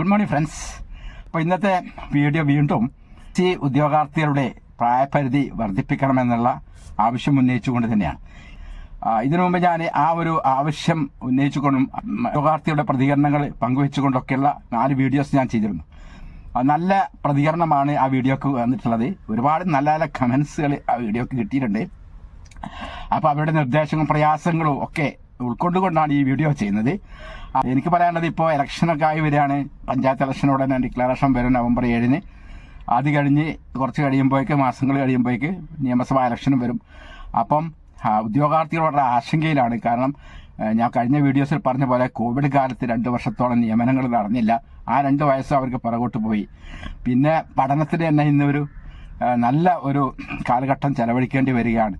Good morning friends അപ്പോൾ ഇന്നത്തെ video വീണ്ടും സി ഉദ്യോഗാർത്ഥികളുടെ പ്രായപരിധി വർദ്ധിപ്പിക്കണമെന്നുള്ള ആവശ്യം ഉന്നയിച്ചുകൊണ്ട് തന്നെയാണ്. ഇതിനു മുമ്പ് ഞാൻ ആ ഒരു ആവശ്യം ഉന്നയിച്ചുകൊണ്ടും ഉദ്യോഗാർത്ഥികളുടെ പ്രതികരണങ്ങൾ പങ്കുവെച്ചുകൊണ്ടൊക്കെയുള്ള നാല് വീഡിയോസ് ഞാൻ ചെയ്തിരുന്നു. നല്ല പ്രതികരണമാണ് ആ വീഡിയോക്ക് വന്നിട്ടുള്ളത്. ഒരുപാട് നല്ല നല്ല കമൻസുകൾ ആ വീഡിയോക്ക് കിട്ടിയിട്ടുണ്ട്. അപ്പോൾ അവരുടെ നിർദ്ദേശങ്ങളും പ്രയാസങ്ങളും ഒക്കെ ഉൾക്കൊണ്ടുകൊണ്ടാണ് ഈ വീഡിയോ ചെയ്യുന്നത്. എനിക്ക് പറയാനുള്ളത് ഇപ്പോൾ ഇലക്ഷനൊക്കെ ആയി വരികയാണ്. പഞ്ചായത്ത് ഇലക്ഷനോടെ ഞാൻ ഡിക്ലറേഷൻ വരും നവംബർ ഏഴിന്. അത് കഴിഞ്ഞ് കുറച്ച് കഴിയുമ്പോഴേക്ക് മാസങ്ങൾ കഴിയുമ്പോഴേക്ക് നിയമസഭാ ഇലക്ഷനും വരും. അപ്പം ഉദ്യോഗാർത്ഥികൾ വളരെ ആശങ്കയിലാണ്. കാരണം ഞാൻ കഴിഞ്ഞ വീഡിയോസിൽ പറഞ്ഞ പോലെ കോവിഡ് കാലത്ത് രണ്ട് വർഷത്തോളം നിയമനങ്ങൾ നടന്നില്ല. ആ രണ്ട് വയസ്സും അവർക്ക് പുറകോട്ട് പോയി. പിന്നെ പഠനത്തിന് തന്നെ ഇന്നൊരു നല്ല ഒരു കാലഘട്ടം ചെലവഴിക്കേണ്ടി വരികയാണ്.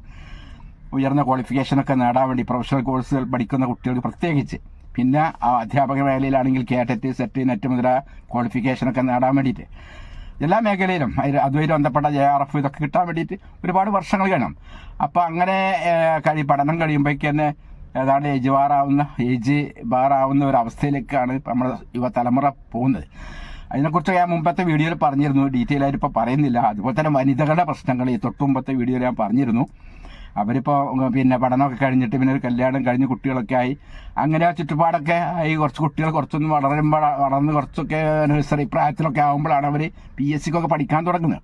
ഉയർന്ന ക്വാളിഫിക്കേഷനൊക്കെ നേടാൻ വേണ്ടി പ്രൊഫഷണൽ കോഴ്സുകൾ പഠിക്കുന്ന കുട്ടികൾക്ക് പ്രത്യേകിച്ച്. പിന്നെ അധ്യാപക മേഖലയിലാണെങ്കിൽ കേട്ടറ്റ് സെറ്റ് നെറ്റ് മുതല ക്വാളിഫിക്കേഷനൊക്കെ നേടാൻ വേണ്ടിയിട്ട്. എല്ലാ മേഖലയിലും അതുമായി ബന്ധപ്പെട്ട ജെ ആർ എഫ് ഇതൊക്കെ കിട്ടാൻ വേണ്ടിയിട്ട് ഒരുപാട് വർഷങ്ങൾ വേണം. അപ്പോൾ അങ്ങനെ കഴി പഠനം കഴിയുമ്പോഴേക്ക് തന്നെ ഏതാണ്ട് ഏജ് ബാറാവുന്ന ഏജ് ബാറാവുന്ന ഒരു അവസ്ഥയിലേക്കാണ് നമ്മുടെ യുവതലമുറ പോകുന്നത്. അതിനെക്കുറിച്ച് ഞാൻ മുമ്പത്തെ വീഡിയോയിൽ പറഞ്ഞിരുന്നു. ഡീറ്റെയിൽ ആയിട്ട് ഇപ്പോൾ പറയുന്നില്ല. അതുപോലെ തന്നെ വനിതകളുടെ പ്രശ്നങ്ങൾ ഈ തൊട്ട് മുമ്പത്തെ വീഡിയോയിൽ ഞാൻ പറഞ്ഞിരുന്നു. അവരിപ്പോൾ പിന്നെ പഠനമൊക്കെ കഴിഞ്ഞിട്ട് പിന്നെ ഒരു കല്യാണം കഴിഞ്ഞ് കുട്ടികളൊക്കെ ആയി. അങ്ങനെ ആ ചുറ്റുപാടൊക്കെ ഈ കുറച്ച് കുട്ടികൾ കുറച്ചൊന്ന് വളരുമ്പോൾ വളർന്ന് കുറച്ചൊക്കെ നഴ്സറി പ്രായത്തിലൊക്കെ ആകുമ്പോഴാണ് അവർ പി എസ് സിക്കൊക്കെ പഠിക്കാൻ തുടങ്ങുന്നത്.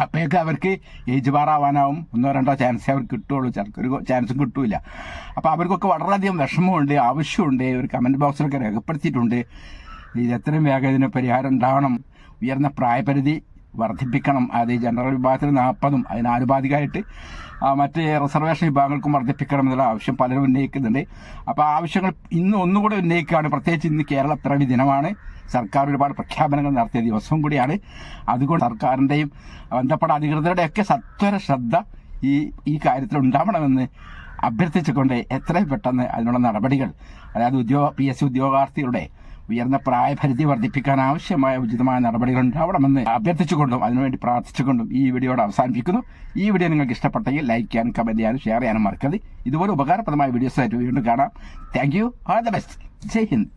അപ്പോഴേക്ക് അവർക്ക് ഏജ് ബാറാവാനാവും ഒന്നോ രണ്ടോ ചാൻസേ അവർക്ക് കിട്ടുള്ളൂ. ചിലക്കൊരു ചാൻസും കിട്ടൂല. അപ്പോൾ അവർക്കൊക്കെ വളരെയധികം വിഷമമുണ്ട് ആവശ്യമുണ്ട്. ഒരു കമന്റ് ബോക്സിലൊക്കെ രേഖപ്പെടുത്തിയിട്ടുണ്ട്. ഇത് എത്രയും വേഗം ഇതിന് പരിഹാരം ഉണ്ടാവണം. ഉയർന്ന പ്രായപരിധി വർദ്ധിപ്പിക്കണം. അത് ജനറൽ വിഭാഗത്തിൽ നാൽപ്പതും അതിന് ആനുപാതികമായിട്ട് ആ, മറ്റ് റിസർവേഷൻ വിഭാഗങ്ങൾക്കും വർദ്ധിപ്പിക്കണം എന്നുള്ള ആവശ്യം പലരും ഉന്നയിക്കുന്നുണ്ട്. അപ്പോൾ ആവശ്യങ്ങൾ ഇന്ന് ഒന്നുകൂടെ ഉന്നയിക്കുകയാണ്. പ്രത്യേകിച്ച് ഇന്ന് കേരള പിറവി ദിനമാണ്. സർക്കാർ ഒരുപാട് പ്രഖ്യാപനങ്ങൾ നടത്തിയ ദിവസവും കൂടിയാണ്. അതുകൊണ്ട് സർക്കാരിന്റെയും ബന്ധപ്പെട്ട അധികൃതരുടെയൊക്കെ സത്വര ശ്രദ്ധ ഈ ഈ കാര്യത്തിൽ ഉണ്ടാവണമെന്ന് അഭ്യർത്ഥിച്ചുകൊണ്ട് എത്രയും പെട്ടെന്ന് അതിനുള്ള നടപടികൾ അതായത് ഉദ്യോഗ പി എസ് സി ഉദ്യോഗാർത്ഥികളുടെ ഉയർന്ന പ്രായപരിധി വർദ്ധിപ്പിക്കാൻ ആവശ്യമായ ഉചിതമായ നടപടികൾ ഉണ്ടാവണമെന്ന് അഭ്യർത്ഥിച്ചുകൊണ്ടും അതിനുവേണ്ടി പ്രാർത്ഥിച്ചുകൊണ്ടും ഈ വീഡിയോയുടെ അവസാനിപ്പിക്കുന്നു. ഈ വീഡിയോ നിങ്ങൾക്ക് ഇഷ്ടപ്പെട്ടെങ്കിൽ ലൈക്ക് ചെയ്യാനും കമന്റ് ചെയ്യാനും ഷെയർ ചെയ്യാനും മറക്കരുത്. ഇതുപോലെ ഉപകാരപ്രദമായ വീഡിയോസ് ആയിട്ട് വീണ്ടും കാണാം. Thank you all the best Jai Hind.